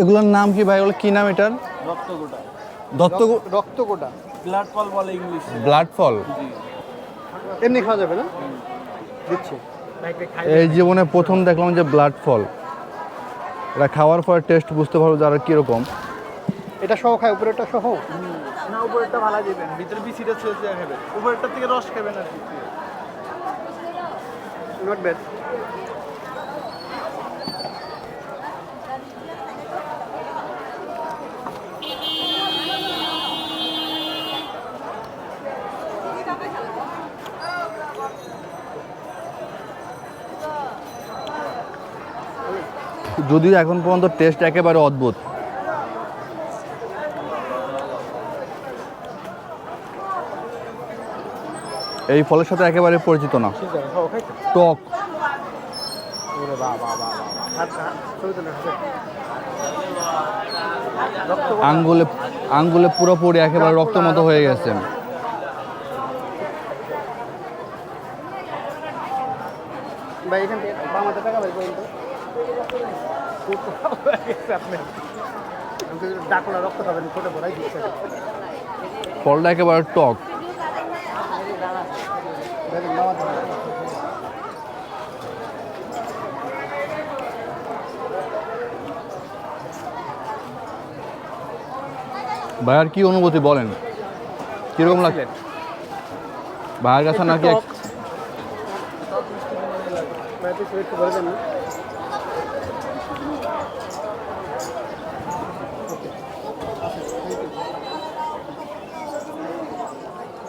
এগুলোর নাম কি ভাই? এগুলো কি নাম এটার? রক্তগোটা। দত্ত রক্ত ব্লাড ফল বলে ইংলিশে। Blood fall? এমনি খাওয়া যাবে না? দিচ্ছি। এই জীবনে প্রথম দেখলাম যে ব্লাড ফল। এটা খাওয়ার পরে টেস্ট বুঝতে পারব যে আর কীরকম। এটা সহ খায় উপরেরটা সহ? না উপরেরটা ভালো দিবেন। ভিতরে বিসিটা ছেড়ে ছেড়ে খাবেন। উপরেরটা থেকে রস খাবেন আর কি। নট ব্যাড যদিও এখন পর্যন্ত টেস্ট একেবারে অদ্ভুত। এই ফলের সাথে একেবারে পরিচিত না। টক। আঙ্গুলে আঙ্গুলে পুরোপুরি একেবারে রক্ত মতো হয়ে গেছে। ভাই এখান থেকে ফলটা একেবারে টক। ভাইয়ার কি অনুভূতি বলেন? কীরকম লাগছে? ভাইয়ের কাছে নাকি এক- ম্যাচে একটু বলে দেন